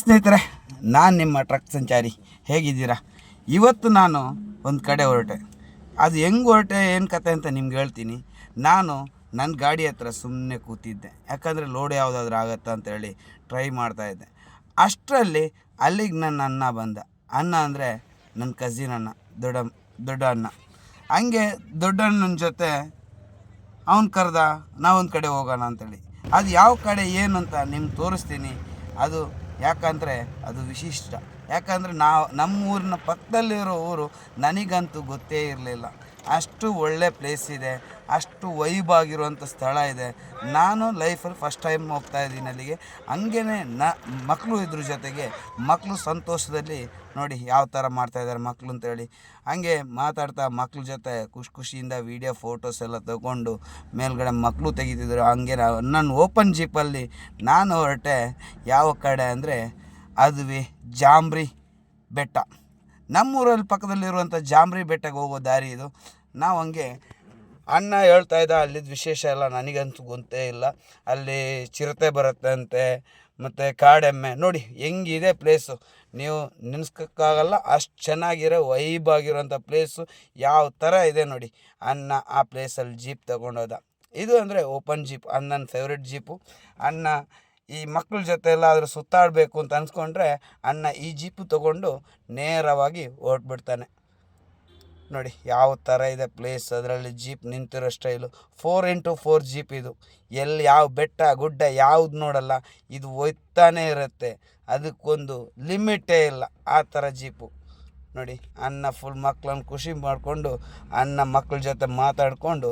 ಸ್ನೇಹಿತರೆ, ನಾನು ನಿಮ್ಮ ಟ್ರಕ್ ಸಂಚಾರಿ. ಹೇಗಿದ್ದೀರಾ? ಇವತ್ತು ನಾನು ಒಂದು ಕಡೆ ಹೊರಟೆ. ಅದು ಹೆಂಗೆ ಹೊರಟೆ, ಏನು ಕತೆ ಅಂತ ನಿಮ್ಗೆ ಹೇಳ್ತೀನಿ. ನಾನು ನನ್ನ ಗಾಡಿ ಹತ್ರ ಸುಮ್ಮನೆ ಕೂತಿದ್ದೆ. ಯಾಕಂದರೆ ಲೋಡ್ ಯಾವುದಾದ್ರೂ ಆಗತ್ತಾ ಅಂತೇಳಿ ಟ್ರೈ ಮಾಡ್ತಾಯಿದ್ದೆ ಅಷ್ಟರಲ್ಲಿ ಅಲ್ಲಿಗೆ ನನ್ನ ಅನ್ನ ಬಂದ. ಅಣ್ಣ ಅಂದರೆ ನನ್ನ ಕಸಿನ್ ಅಣ್ಣ, ದೊಡ್ಡ ದೊಡ್ಡ ಅಣ್ಣ. ಹಂಗೆ ದೊಡ್ಡಣ್ಣನ ಜೊತೆ ಅವ್ನು ಕರೆದ ನಾವೊಂದು ಕಡೆ ಹೋಗೋಣ ಅಂತೇಳಿ ಅದು ಯಾವ ಕಡೆ, ಏನು ಅಂತ ನಿಮ್ಗೆ ತೋರಿಸ್ತೀನಿ. ಅದು ಯಾಕಂದರೆ ಅದು ವಿಶಿಷ್ಟ. ಯಾಕಂದರೆ ನಾವು ನಮ್ಮ ಊರಿನ ಪಕ್ಕದಲ್ಲಿರೋ ಊರು ನನಗಂತೂ ಗೊತ್ತೇ ಇರಲಿಲ್ಲ. ಅಷ್ಟು ಒಳ್ಳೆ ಪ್ಲೇಸ್ ಇದೆ, ಅಷ್ಟು ವೈಬ್ ಆಗಿರುವಂಥ ಸ್ಥಳ ಇದೆ. ನಾನು ಲೈಫಲ್ಲಿ ಫಸ್ಟ್ ಟೈಮ್ ಹೋಗ್ತಾ ಇದ್ದೀನಿ ಅಲ್ಲಿಗೆ. ಹಂಗೇ ನ ಮಕ್ಕಳು ಇದ್ರ ಜೊತೆಗೆ ಮಕ್ಕಳು ಸಂತೋಷದಲ್ಲಿ ನೋಡಿ ಯಾವ ಥರ ಮಾಡ್ತಾಯಿದ್ದಾರೆ ಮಕ್ಕಳು ಅಂತೇಳಿ ಹಾಗೆ ಮಾತಾಡ್ತಾ ಮಕ್ಳ ಜೊತೆ ಖುಷಿ ಖುಷಿಯಿಂದ ವೀಡಿಯೋ ಫೋಟೋಸ್ ಎಲ್ಲ ತಗೊಂಡು ಮೇಲ್ಗಡೆ ಮಕ್ಕಳು ತೆಗಿತಿದ್ರು. ಹಂಗೆ ನನ್ನ ಓಪನ್ ಜೀಪಲ್ಲಿ ನಾನು ಹೊರಟೆ ಯಾವ ಕಡೆ ಅಂದರೆ ಅದುವೆ, ಜಾಂಬ್ರಿ ಬೆಟ್ಟ. ನಮ್ಮೂರಲ್ಲಿ ಪಕ್ಕದಲ್ಲಿರುವಂಥ ಜಾಂಬ್ರಿ ಬೆಟ್ಟಕ್ಕೆ ಹೋಗೋ ದಾರಿ ಇದು. ನಾವು ಹಂಗೆ ಅಣ್ಣ ಹೇಳ್ತಾ ಇದ್ದ ಅಲ್ಲಿದ್ದು ವಿಶೇಷ ಎಲ್ಲ ನನಗಂತೂ ಗೊತ್ತೇ ಇಲ್ಲ. ಅಲ್ಲಿ ಚಿರತೆ ಬರುತ್ತಂತೆ, ಮತ್ತು ಕಾಡೆಮ್ಮೆ. ನೋಡಿ, ಹೆಂಗಿದೆ ಪ್ಲೇಸು ನೀವು ನೆನೆಸ್ಕೋಕ್ಕಾಗಲ್ಲ, ಅಷ್ಟು ಚೆನ್ನಾಗಿರೋ ವೈಬ್ ಆಗಿರೋಂಥ ಪ್ಲೇಸು ಯಾವ ಥರ ಇದೆ ನೋಡಿ. ಅಣ್ಣ ಆ ಪ್ಲೇಸಲ್ಲಿ ಜೀಪ್ ತಗೊಂಡೋದ ಇದು ಅಂದರೆ ಓಪನ್ ಜೀಪ್ ಅಣ್ಣನ ಫೇವ್ರೆಟ್ ಜೀಪು ಅಣ್ಣ ಈ ಮಕ್ಕಳ ಜೊತೆ ಎಲ್ಲ ಆದರೂ ಸುತ್ತಾಡಬೇಕು ಅಂತ ಅನ್ಸ್ಕೊಂಡ್ರೆ, ಅಣ್ಣ ಈ ಜೀಪು ತೊಗೊಂಡು ನೇರವಾಗಿ ಹೊರಟ್ಬಿಡ್ತಾನೆ ನೋಡಿ, ಯಾವ ಥರ ಇದೆ ಪ್ಲೇಸ್ ಅದರಲ್ಲಿ ಜೀಪ್ ನಿಂತಿರೋ style four into four jeep ಇದು. ಎಲ್ಲಿ ಯಾವ ಬೆಟ್ಟ, ಗುಡ್ಡ ಯಾವ್ದು ನೋಡಲ್ಲ, ಇದು ಒಯ್ತಾನೆ ಇರುತ್ತೆ. ಅದಕ್ಕೊಂದು ಲಿಮಿಟೇ ಇಲ್ಲ ಆ ಥರ ಜೀಪು ನೋಡಿ ಅನ್ನ ಫುಲ್ ಮಕ್ಕಳನ್ನ ಖುಷಿ ಮಾಡಿಕೊಂಡು ಅನ್ನ ಮಕ್ಕಳ ಜೊತೆ ಮಾತಾಡಿಕೊಂಡು,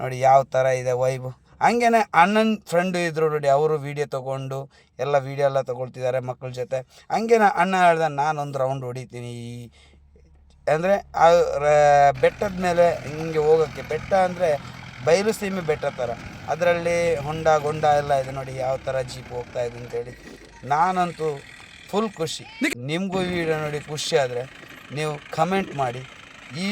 ನೋಡಿ ಯಾವ ಥರ ಇದೆ ವೈಬು ಹಂಗೇನೆ ಅಣ್ಣನ ಫ್ರೆಂಡು ಇದ್ದರು ನೋಡಿ, ಅವರು ವೀಡಿಯೋ ತೊಗೊಂಡು, ಎಲ್ಲ ವೀಡಿಯೋ ಎಲ್ಲ ತೊಗೊಳ್ತಿದ್ದಾರೆ ಮಕ್ಕಳ ಜೊತೆ. ಹಂಗೇನೆ ಅಣ್ಣ ಹೇಳ್ದ, ನಾನೊಂದು ರೌಂಡ್ ಹೊಡಿತೀನಿ. ಈ ಅಂದರೆ ಆ ಬೆಟ್ಟದ ಮೇಲೆ ಹಿಂಗೆ ಹೋಗೋಕ್ಕೆ, ಬೆಟ್ಟ ಅಂದರೆ ಬಯಲು ಸೀಮೆ ಬೆಟ್ಟ ಥರ ಅದರಲ್ಲಿ ಹೊಂಡ, ಗೊಂಡ ಎಲ್ಲ ಇದೆ ನೋಡಿ, ಯಾವ ಥರ ಜೀಪ್ ಹೋಗ್ತಾ ಇದೆ ಅಂತೇಳಿ ನಾನಂತೂ ಫುಲ್ ಖುಷಿ. ನಿಮಗೂ ವಿಡಿಯೋ ನೋಡಿ ಖುಷಿ ಆದರೆ ನೀವು ಕಮೆಂಟ್ ಮಾಡಿ. ಈ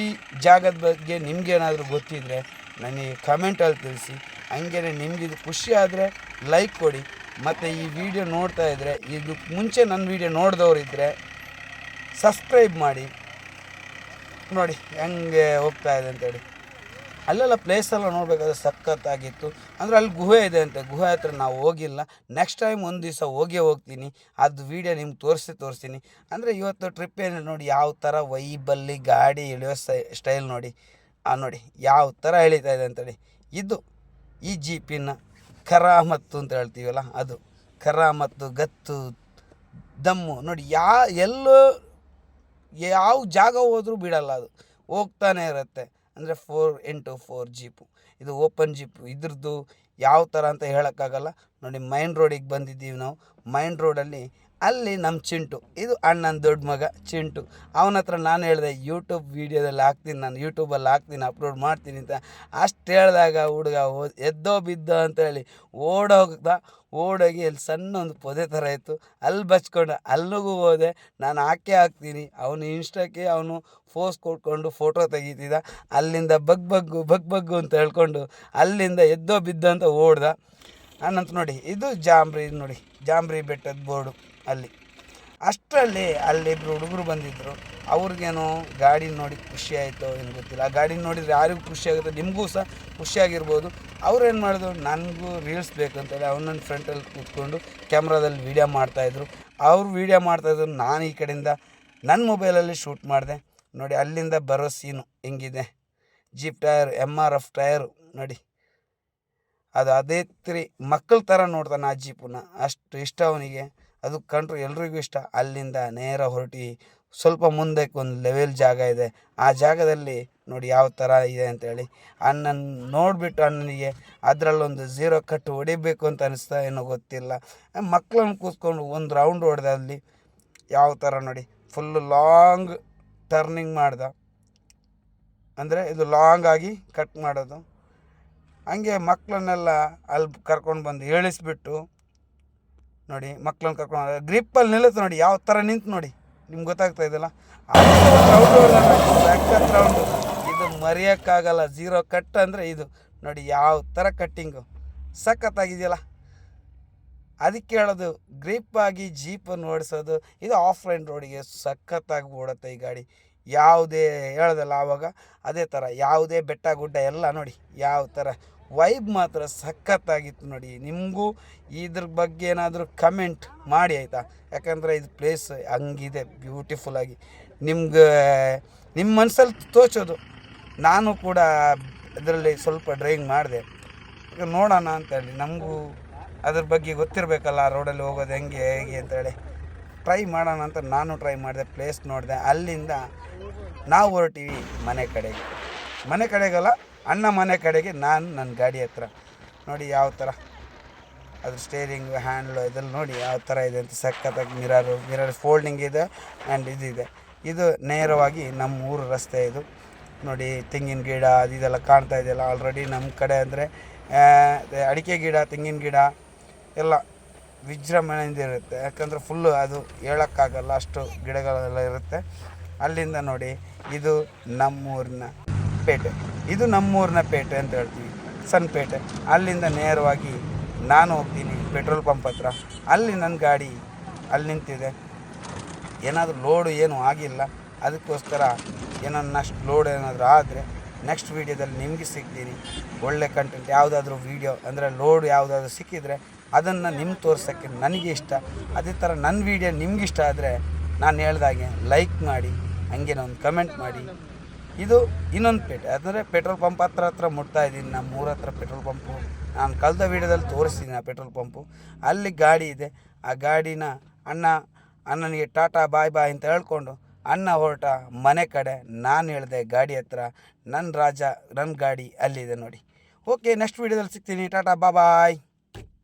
ಜಾಗದ ಬಗ್ಗೆ ನಿಮಗೇನಾದರೂ ಗೊತ್ತಿದ್ದರೆ ನನಗೆ ಕಮೆಂಟಲ್ಲಿ ತಿಳಿಸಿ. ಹಂಗೇನೆ ಇದು ಖುಷಿ ಆದರೆ ಲೈಕ್ ಕೊಡಿ. ಮತ್ತು ಈ ವಿಡಿಯೋ ನೋಡ್ತಾ ಇದ್ದರೆ ಇದು ಮುಂಚೆ ನನ್ನ ವಿಡಿಯೋ ನೋಡಿದವರು ಇದ್ದರೆ ಸಬ್ಸ್ಕ್ರೈಬ್ ಮಾಡಿ. ನೋಡಿ, ಹೆಂಗೆ ಹೋಗ್ತಾ ಇದೆ ಅಂತೇಳಿ ಅಲ್ಲೆಲ್ಲ ಪ್ಲೇಸ್ ಎಲ್ಲ ನೋಡಬೇಕಾದ್ರೆ ಸಖತ್ತಾಗಿತ್ತು. ಅಂದರೆ ಅಲ್ಲಿ ಗುಹೆ ಇದೆ ಅಂತೆ. ಗುಹೆ ಹತ್ರ ನಾವು ಹೋಗಿಲ್ಲ. ನೆಕ್ಸ್ಟ್ ಟೈಮ್ ಒಂದು ದಿವಸ ಹೋಗೇ ಹೋಗ್ತೀನಿ. ಅದು ವೀಡಿಯೋ ನಿಮ್ಗೆ ತೋರಿಸಿ ತೋರಿಸ್ತೀನಿ ಅಂದರೆ ಇವತ್ತು ಟ್ರಿಪ್ ಏನು ನೋಡಿ, ಯಾವ ಥರ ವೈಬಲ್ಲಿ ಗಾಡಿ ಇಳಿಯೋ ಸ್ಟೈ ಸ್ಟೈಲ್ ನೋಡಿ. ಆ ನೋಡಿ, ಯಾವ ಥರ ಎಳಿತಾ ಇದೆ ಅಂತೇಳಿ ಇದು ಈ ಜೀಪಿನ ಕರಾಮತ್ತು ಅಂತ ಹೇಳ್ತೀವಲ್ಲ, ಅದು. ಕರಾಮತ್ತು, ಗತ್ತು, ದಮ್ಮು. ನೋಡಿ, ಯಾ, ಎಲ್ಲೋ ಯಾವ ಜಾಗ ಹೋದರೂ ಬಿಡಲ್ಲ ಅದು. ಹೋಗ್ತಾನೆ ಇರುತ್ತೆ. ಅಂದರೆ ಫೋರ್ ಇಂಟು ಫೋರ್ ಜೀಪು ಇದು ಓಪನ್ ಜೀಪು ಇದ್ರದ್ದು ಯಾವ ಥರ ಅಂತ ಹೇಳೋಕ್ಕಾಗಲ್ಲ. ನೋಡಿ ಮೈನ್ ರೋಡಿಗೆ ಬಂದಿದ್ದೀವಿ ನಾವು. ಮೈನ್ ರೋಡಲ್ಲಿ ಅಲ್ಲಿ ನಮ್ಮ ಚಿಂಟು. ಇದು ಅಣ್ಣನ ದೊಡ್ಡ ಮಗ, ಚಿಂಟು. ಅವನ ಹತ್ರ ನಾನು ಹೇಳಿದೆ ಯೂಟ್ಯೂಬ್ ವೀಡಿಯೋದಲ್ಲಿ ಹಾಕ್ತೀನಿ ನಾನು ಯೂಟ್ಯೂಬಲ್ಲಿ ಹಾಕ್ತೀನಿ ಅಪ್ಲೋಡ್ ಮಾಡ್ತೀನಿ ಅಂತ. ಅಷ್ಟು ಹೇಳಿದಾಗ ಹುಡುಗ ಓ ಎದ್ದೋ ಬಿದ್ದೋ ಅಂತೇಳಿ ಓಡೋಗ್ದ. ಓಡೋಗಿ ಅಲ್ಲಿ ಸಣ್ಣ ಒಂದು ಪೊದೆ ಥರ ಇತ್ತು. ಅಲ್ಲಿ ಬಚ್ಕೊಂಡು, ಅಲ್ಲಿಗೂ ಹೋದೆ. ನಾನು ಹಾಕೇ ಹಾಕ್ತೀನಿ. ಅವನು ಇನ್ಸ್ಟಾಕ್ಕೆ ಅವನು ಫೋಸ್ ಕೊಟ್ಕೊಂಡು ಫೋಟೋ ತೆಗಿತಿದ್ದ. ಅಲ್ಲಿಂದ ಬಗ್ ಬಗ್ಗು ಬಗ್ ಬಗ್ಗು ಅಂತ ಹೇಳ್ಕೊಂಡು ಅಲ್ಲಿಂದ ಎದ್ದೋ ಬಿದ್ದೋ ಅಂತ ಓಡ್ದ. ಅನ್ನಂತ ನೋಡಿ, ಇದು ಜಾಂಬ್ರಿ ನೋಡಿ, ಜಾಂಬ್ರಿ ಬೆಟ್ಟದ ಬೋರ್ಡು. ಅಲ್ಲಿ. ಅಷ್ಟರಲ್ಲಿ ಅಲ್ಲಿ ಇಬ್ಬರು ಹುಡುಗರು ಬಂದಿದ್ದರು ಅವ್ರಿಗೇನೋ ಗಾಡಿ ನೋಡಿ ಖುಷಿ ಆಯಿತು ಏನು ಗೊತ್ತಿಲ್ಲ. ಆ ಗಾಡಿ ನೋಡಿದರೆ ಯಾರಿಗೂ ಖುಷಿ ಆಗುತ್ತೆ, ನಿಮಗೂ ಸಹ ಖುಷಿಯಾಗಿರ್ಬೋದು ಅವ್ರೇನು ಮಾಡಿದ್ರು, ನನಗೂ ರೀಲ್ಸ್ ಬೇಕಂತೇಳಿ ಅವ್ನು ನನ್ನ ಫ್ರಂಟಲ್ಲಿ ಕೂತ್ಕೊಂಡು ಕ್ಯಾಮ್ರಾದಲ್ಲಿ ವೀಡಿಯೋ ಮಾಡ್ತಾಯಿದ್ರು ಅವ್ರು ವೀಡಿಯೋ ಮಾಡ್ತಾಯಿದ್ರು ನಾನು ಈ ಕಡೆಯಿಂದ ನನ್ನ ಮೊಬೈಲಲ್ಲಿ ಶೂಟ್ ಮಾಡಿದೆ. ನೋಡಿ, ಅಲ್ಲಿಂದ ಬರೋ ಸೀನು ಹೆಂಗಿದೆ. Jeep tyre M R F tyre ನೋಡಿ. ಅದು ಅದೇ ತ್ರೀ ಮಕ್ಕಳ ಥರ ನೋಡ್ತಾನೆ ಆ ಜೀಪನ್ನ ಅಷ್ಟು ಇಷ್ಟ ಅವನಿಗೆ. ಅದು ಕಂಡ್ರೆ ಎಲ್ರಿಗೂ ಇಷ್ಟ. ಅಲ್ಲಿಂದ ನೇರ ಹೊರಟಿ ಸ್ವಲ್ಪ ಮುಂದಕ್ಕೆ ಒಂದು ಲೆವೆಲ್ ಜಾಗ ಇದೆ. ಆ ಜಾಗದಲ್ಲಿ ನೋಡಿ ಯಾವ ಥರ ಇದೆ ಅಂತೇಳಿ. ಅಣ್ಣನ ನೋಡಿಬಿಟ್ಟು ಅಣ್ಣನಿಗೆ ಅದರಲ್ಲೊಂದು ಝೀರೋ ಕಟ್ ಹೊಡಿಬೇಕು ಅಂತ ಅನಿಸ್ತಾ ಏನೋ ಗೊತ್ತಿಲ್ಲ. ಮಕ್ಕಳನ್ನು ಕೂತ್ಕೊಂಡು ಒಂದು ರೌಂಡ್ ಹೊಡೆದ ಅಲ್ಲಿ. ಯಾವ ಥರ ನೋಡಿ. ಫುಲ್ಲು ಲಾಂಗ್ ಟರ್ನಿಂಗ್ ಮಾಡ್ದ. ಅಂದರೆ ಇದು ಲಾಂಗ್ ಆಗಿ ಕಟ್ ಮಾಡೋದು. ಹಂಗೆ ಮಕ್ಕಳನ್ನೆಲ್ಲ ಅಲ್ಲಿ ಕರ್ಕೊಂಡು ಬಂದು ಇಳಿಸ್ಬಿಟ್ಟು ನೋಡಿ ಮಕ್ಕಳನ್ನ ಕರ್ಕೊಂಡು ಗ್ರಿಪ್ಪಲ್ಲಿ ನಿಲ್ಲುತ್ತೆ ನೋಡಿ, ಯಾವ ಥರ ನಿಂತು ನೋಡಿ. ನಿಮ್ಗೆ ಗೊತ್ತಾಗ್ತಾ ರೌಂಡು ಇದು ಮರೆಯೋಕ್ಕಾಗಲ್ಲ ಜೀರೋ ಕಟ್ ಅಂದರೆ ಇದು. ನೋಡಿ, ಯಾವ ಥರ ಕಟ್ಟಿಂಗು ಸಖತ್ತಾಗಿದೆಯಲ್ಲ. ಅದಕ್ಕೆ ಹೇಳೋದು ಗ್ರಿಪ್ ಆಗಿ ಜೀಪನ್ನು ಓಡಿಸೋದು, ಇದು ಆಫ್ ಆಫ್ಲೈನ್ ರೋಡಿಗೆ ಸಖತ್ತಾಗಿ ಓಡುತ್ತೆ ಈ ಗಾಡಿ. ಯಾವುದೇ ಹೇಳೋದಲ್ಲ ಆವಾಗ, ಅದೇ ಥರ ಯಾವುದೇ ಬೆಟ್ಟ ಗುಡ್ಡ ಎಲ್ಲ ನೋಡಿ, ಯಾವ ಥರ ವೈಬ್ ಮಾತ್ರ ಸಖತ್ತಾಗಿತ್ತು ನೋಡಿ. ನಿಮಗೂ ಇದ್ರ ಬಗ್ಗೆ ಏನಾದರೂ ಕಮೆಂಟ್ ಮಾಡಿ ಆಯಿತಾ? ಯಾಕಂದರೆ ಇದು ಪ್ಲೇಸ್ ಹಂಗಿದೆ ಬ್ಯೂಟಿಫುಲ್ಲಾಗಿ ನಿಮ್ಗೆ ನಿಮ್ಮ ಮನಸ್ಸಲ್ಲಿ ತೋಚೋದು. ನಾನು ಕೂಡ ಇದರಲ್ಲಿ ಸ್ವಲ್ಪ ಡ್ರೈವಿಂಗ್ ಮಾಡಿದೆ. ನೋಡೋಣ ಅಂತೇಳಿ ನಮಗೂ ಅದ್ರ ಬಗ್ಗೆ ಗೊತ್ತಿರಬೇಕಲ್ಲ ರೋಡಲ್ಲಿ ಹೋಗೋದು ಹೆಂಗೆ, ಹೇಗೆ ಅಂತೇಳಿ ಟ್ರೈ ಮಾಡೋಣ ಅಂತ ನಾನು ಟ್ರೈ ಮಾಡಿದೆ ಪ್ಲೇಸ್ ನೋಡಿದೆ. ಅಲ್ಲಿಂದ ನಾವು ಹೊರಟಿವಿ ಮನೆ ಕಡೆಗೆ. ಮನೆ ಕಡೆಗಲ್ಲ, ಅಣ್ಣ ಮನೆ ಕಡೆಗೆ ನಾನು ನನ್ನ ಗಾಡಿ ಹತ್ರ. ನೋಡಿ ಯಾವ ಥರ ಅದ್ರ ಸ್ಟೇರಿಂಗ್ ಹ್ಯಾಂಡ್ಲು ಇದೆಲ್ಲ ನೋಡಿ ಯಾವ ಥರ ಇದೆ ಅಂತ ಸಖತ್ತಾಗಿ ಮಿರರು ಮಿರರ್ ಫೋಲ್ಡಿಂಗ್ ಇದೆ ಆ್ಯಂಡ್ ಇದಿದೆ ಇದು. ನೇರವಾಗಿ ನಮ್ಮ ಊರು ರಸ್ತೆ ಇದು. ನೋಡಿ ತೆಂಗಿನ ಗಿಡ, ಅದು ಇದೆಲ್ಲ ಕಾಣ್ತಾ ಇದೆಯಲ್ಲ ಆಲ್ರೆಡಿ ನಮ್ಮ ಕಡೆ ಅಂದರೆ ಅಡಿಕೆ ಗಿಡ, ತೆಂಗಿನ ಗಿಡ ಎಲ್ಲ ವಿಜೃಂಭಣೆಯಿಂದ ಇರುತ್ತೆ. ಯಾಕಂದರೆ ಫುಲ್ಲು ಅದು ಹೇಳೋಕ್ಕಾಗಲ್ಲ ಅಷ್ಟು ಗಿಡಗಳೆಲ್ಲ ಇರುತ್ತೆ. ಅಲ್ಲಿಂದ ನೋಡಿ ಇದು ನಮ್ಮೂರಿನ ಪೇಟೆ. ಇದು ನಮ್ಮೂರಿನ ಪೇಟೆ ಅಂತ ಹೇಳ್ತೀವಿ. ಸಣ್ಣ ಪೇಟೆ. ಅಲ್ಲಿಂದ ನೇರವಾಗಿ ನಾನು ಹೋಗ್ತೀನಿ ಪೆಟ್ರೋಲ್ ಪಂಪ್ ಹತ್ರ. ಅಲ್ಲಿ ನನ್ನ ಗಾಡಿ ಅಲ್ಲಿ ನಿಂತಿದೆ. ಏನಾದರೂ ಲೋಡು ಏನೂ ಆಗಿಲ್ಲ. ಅದಕ್ಕೋಸ್ಕರ ಏನೋ ನಷ್ಟು ಲೋಡ್ ಏನಾದರೂ ಆದರೆ ನೆಕ್ಸ್ಟ್ ವೀಡಿಯೋದಲ್ಲಿ ನಿಮಗೆ ಸಿಗ್ತೀನಿ. ಒಳ್ಳೆ ಕಂಟೆಂಟ್ ಯಾವುದಾದ್ರೂ ವೀಡಿಯೋ ಅಂದರೆ ಲೋಡ್ ಯಾವುದಾದ್ರೂ ಸಿಕ್ಕಿದರೆ ಅದನ್ನು ನಿಮ್ಗೆ ತೋರ್ಸೋಕ್ಕೆ ನನಗೆ ಇಷ್ಟ. ಅದೇ ಥರ ನನ್ನ ವೀಡಿಯೋ ನಿಮ್ಗೆ ಇಷ್ಟ ಆದರೆ ನಾನು ಹೇಳ್ದಾಗೆ ಲೈಕ್ ಮಾಡಿ, ಹಂಗೆ ಒಂದು ಕಮೆಂಟ್ ಮಾಡಿ. ಇದು ಇನ್ನೊಂದು ಪೇಟೆ. ಅಂದರೆ ಪೆಟ್ರೋಲ್ ಪಂಪ್ ಹತ್ರ ಹತ್ರ ಮುಟ್ತಾ ಇದ್ದೀನಿ. ನಮ್ಮ ಊರ ಹತ್ರ ಪೆಟ್ರೋಲ್ ಪಂಪು. ನಾನು ಕಳೆದ ವೀಡಿಯೋದಲ್ಲಿ ತೋರಿಸ್ತೀನಿ ಆ ಪೆಟ್ರೋಲ್ ಪಂಪು. ಅಲ್ಲಿ ಗಾಡಿ ಇದೆ. ಆ ಗಾಡಿನ ಅಣ್ಣ, ಅಣ್ಣನಿಗೆ ಟಾಟಾ ಬಾಯ್ ಬಾಯ್ ಅಂತ ಹೇಳ್ಕೊಂಡು ಅಣ್ಣ ಹೊರಟ ಮನೆ ಕಡೆ ನಾನು ಹೇಳಿದೆ, ಗಾಡಿ ಹತ್ರ ನನ್ನ ರಾಜ ನನ್ನ ಗಾಡಿ ಅಲ್ಲಿದೆ ನೋಡಿ. ಓಕೆ ನೆಕ್ಸ್ಟ್ ವೀಡಿಯೋದಲ್ಲಿ ಸಿಗ್ತೀನಿ. ಟಾಟಾ ಬಾಯ್